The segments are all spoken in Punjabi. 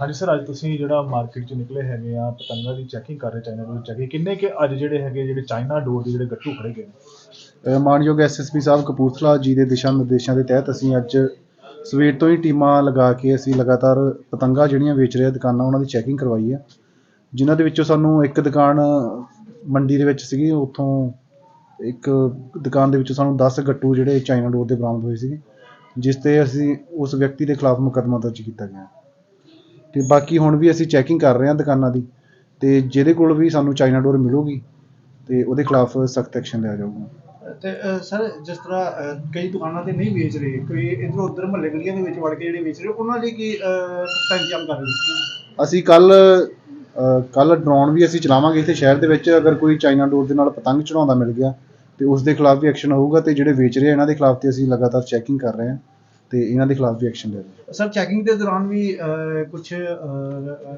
ਹਾਂਜੀ ਸਰ ਅੱਜ ਤੁਸੀਂ ਜਿਹੜਾ ਮਾਰਕੀਟ 'ਚ ਨਿਕਲੇ ਹੈਗੇ ਆ ਪਤੰਗਾਂ ਦੀ ਚੈਕਿੰਗ ਕਰ ਰਹੇ ਚਾਈਨਾ ਡੋਰ ਚੈਕਿੰਗ ਕਿੰਨੇ ਕਿ ਅੱਜ ਜਿਹੜੇ ਹੈਗੇ ਜਿਹੜੇ ਚਾਈਨਾ ਡੋਰ ਦੇ ਜਿਹੜੇ ਗੱਟੂ ਫੜੇ ਗਏ ਨੇ? ਅ, ਮਾਨਯੋਗ ਐਸਐਸਪੀ ਸਾਹਿਬ ਕਪੂਰਥਲਾ ਜੀ ਦੇ ਦਿਸ਼ਾ ਨਿਰਦੇਸ਼ਾਂ ਦੇ ਤਹਿਤ ਅਸੀਂ ਅੱਜ ਸਵੇਰ ਤੋਂ ਹੀ ਟੀਮਾਂ ਲਗਾ ਕੇ ਅਸੀਂ ਲਗਾਤਾਰ ਪਤੰਗਾਂ ਜਿਹੜੀਆਂ ਵੇਚ ਰਹੇ ਦੁਕਾਨਾਂ ਉਹਨਾਂ ਦੀ ਚੈਕਿੰਗ ਕਰਵਾਈ ਹੈ ਜਿਨ੍ਹਾਂ ਦੇ ਵਿੱਚੋਂ ਸਾਨੂੰ ਇੱਕ ਦੁਕਾਨ ਮੰਡੀ ਦੇ ਵਿੱਚ ਸੀਗੀ ਉੱਥੋਂ ਇੱਕ ਦੁਕਾਨ ਦੇ ਵਿੱਚੋਂ ਸਾਨੂੰ 10 ਗੱਟੂ ਜਿਹੜੇ ਚਾਈਨਾ ਡੋਰ ਦੇ ਬਰਾਮਦ ਹੋਏ ਸੀਗੇ। ਜਿਸ ਤੇ ਅਸੀਂ ਉਸ ਵਿਅਕਤੀ ਦੇ ਖਿਲਾਫ ਮੁਕੱਦਮਾ ਦਰਜ ਕੀਤਾ ਗਿਆ। ਤੇ ਬਾਕੀ ਹੁਣ ਵੀ ਅਸੀਂ ਚੈਕਿੰਗ ਕਰ ਰਹੇ ਹਾਂ ਦੁਕਾਨਾਂ ਦੀ ਤੇ ਜਿਹਦੇ ਕੋਲ ਵੀ ਸਾਨੂੰ ਚਾਈਨਾ ਡੋਰ ਮਿਲੂਗੀ ਤੇ ਉਹਦੇ ਖਿਲਾਫ ਸਖਤ ਐਕਸ਼ਨ ਲਿਆ ਜਾਊਗਾ। ਤੇ ਸਰ ਜਿਸ ਤਰ੍ਹਾਂ ਕਈ ਦੁਕਾਨਾਂ ਤੇ ਨਹੀਂ ਵੇਚ ਰਹੇ ਕੋਈ ਇਧਰ ਉਧਰ ਮਹੱਲੇ ਗਲੀਆਂ ਦੇ ਵਿੱਚ ਵੜ ਕੇ ਜਿਹੜੇ ਵੇਚ ਰਹੇ ਉਹਨਾਂ ਲਈ ਕੀ ਅਹ, ਇੰਤਜ਼ਾਮ ਕਰ ਰਹੇ ਅਸੀਂ ਕੱਲ ਕੱਲ ਡਰੋਨ ਵੀ ਅਸੀਂ ਚਲਾਵਾਂਗੇ ਇੱਥੇ ਸ਼ਹਿਰ ਦੇ ਵਿੱਚ ਅਗਰ ਕੋਈ ਚਾਈਨਾ ਡੋਰ ਦੇ ਨਾਲ ਪਤੰਗ ਚੜਾਉਂਦਾ ਮਿਲ ਗਿਆ ਤੇ ਉਸ ਦੇ ਖਿਲਾਫ ਵੀ ਐਕਸ਼ਨ ਹੋਊਗਾ ਤੇ ਜਿਹੜੇ ਵੇਚ ਰਹੇ ਆ ਇਹਨਾਂ ਦੇ ਖਿਲਾਫ ਤੇ ਅਸੀਂ ਲਗਾਤਾਰ ਚੈਕਿੰਗ ਕਰ ਰਹੇ ਹਾਂ ਤੇ ਇਹਨਾਂ ਦੇ ਖਿਲਾਫ ਵੀ ਐਕਸ਼ਨ ਲੈ ਰਹੇ ਹਾਂ ਸਰ ਚੈਕਿੰਗ ਦੇ ਦੌਰਾਨ ਵੀ ਕੁਝ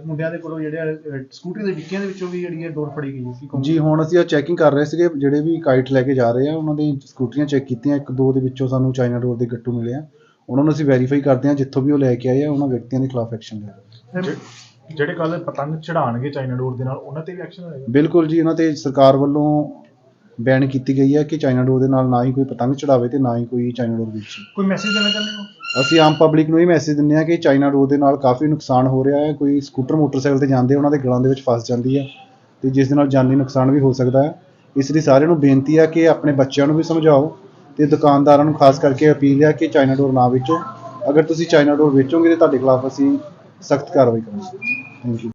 ਮੁੰਡਿਆਂ ਦੇ ਕੋਲੋਂ ਜਿਹੜੇ ਸਕੂਟਰੀ ਦੇ ਡਿੱਕੀਆਂ ਦੇ ਵਿੱਚੋਂ ਵੀ ਜਿਹੜੀ ਹੈ ਡੋਰ ਫੜੀ ਗਈ ਸੀ ਜੀ ਹੁਣ ਅਸੀਂ ਆ ਚੈਕਿੰਗ ਕਰ ਰਹੇ ਸੀਗੇ ਜਿਹੜੇ ਵੀ ਕਾਈਟ ਲੈ ਕੇ ਜਾ ਰਹੇ ਆ ਉਹਨਾਂ ਦੀ ਸਕੂਟਰੀਆਂ ਚੈੱਕ ਕੀਤੀਆਂ ਇੱਕ ਦੋ ਦੇ ਵਿੱਚੋਂ ਸਾਨੂੰ ਚਾਈਨਾ ਡੋਰ ਦੇ ਗੱਟੂ ਮਿਲੇ ਆ। ਉਹਨਾਂ ਨੂੰ ਅਸੀਂ ਵੈਰੀਫਾਈ ਕਰਦੇ ਹਾਂ ਜਿੱਥੋਂ ਵੀ ਉਹ ਲੈ ਕੇ ਆਏ ਆ ਉਹਨਾਂ ਵਿਅਕਤੀਆਂ ਦੇ ਖਿਲਾਫ ਐਕਸ਼ਨ ਲੈ ਰਹੇ ਹਾਂ ਜਿਹੜੇ ਕੱਲ ਪਤੰਗ ਚੜਾਣਗੇ ਚਾਈਨਾ ਡੋਰ ਦੇ ਨਾਲ ਉਹਨਾਂ ਤੇ ਵੀ ਐਕਸ਼ਨ ਹੋਏਗਾ? ਬਿਲਕੁਲ ਜੀ ਇਹਨਾਂ ਤੇ ਸਰਕਾਰ ਵੱਲੋਂ ਬੈਨ ਕੀਤੀ ਗਈ ਹੈ ਕਿ ਚਾਈਨਾ ਡੋਰ ਦੇ ਨਾਲ ਨਾ ਹੀ ਕੋਈ ਪਤੰਗ ਚੜਾਵੇ ਤੇ ਨਾ ਹੀ ਕੋਈ ਚਾਈਨਾ ਡੋਰ ਵੇਚੇ। ਕੋਈ ਮੈਸੇਜ ਦੇਣਾ ਚਾਹੁੰਦੇ ਹੋ? ਅਸੀਂ ਆਮ ਪਬਲਿਕ ਨੂੰ ਇਹ ਮੈਸੇਜ ਦਿੰਦੇ ਹਾਂ ਕਿ ਚਾਈਨਾ ਡੋਰ ਦੇ ਨਾਲ ਕਾਫੀ ਨੁਕਸਾਨ ਹੋ ਰਿਹਾ ਹੈ। ਕੋਈ ਸਕੂਟਰ ਮੋਟਰਸਾਈਕਲ ਤੇ ਜਾਂਦੇ ਉਹਨਾਂ ਦੇ ਗਲਾਂ ਦੇ ਵਿੱਚ ਫਸ ਜਾਂਦੀ ਹੈ ਤੇ ਜਿਸ ਦੇ ਨਾਲ ਜਾਨੀ ਨੁਕਸਾਨ ਵੀ ਹੋ ਸਕਦਾ ਹੈ। ਇਸ ਲਈ ਸਾਰਿਆਂ ਨੂੰ ਬੇਨਤੀ ਹੈ ਕਿ ਆਪਣੇ ਬੱਚਿਆਂ ਨੂੰ ਵੀ ਸਮਝਾਓ ਤੇ ਦੁਕਾਨਦਾਰਾਂ ਨੂੰ ਖਾਸ ਕਰਕੇ ਅਪੀਲ ਹੈ ਕਿ ਚਾਈਨਾ ਡੋਰ ਨਾ ਵੇਚੋ। ਅਗਰ ਤੁਸੀਂ ਚਾਈਨਾ ਡੋਰ ਵੇਚੋਗੇ ਤੇ ਤੁਹਾਡੇ ਖਿਲਾਫ ਅਸੀਂ ਸਖਤ ਕਾਰਵਾਈ ਕਰਾਂਗੇ। Thank you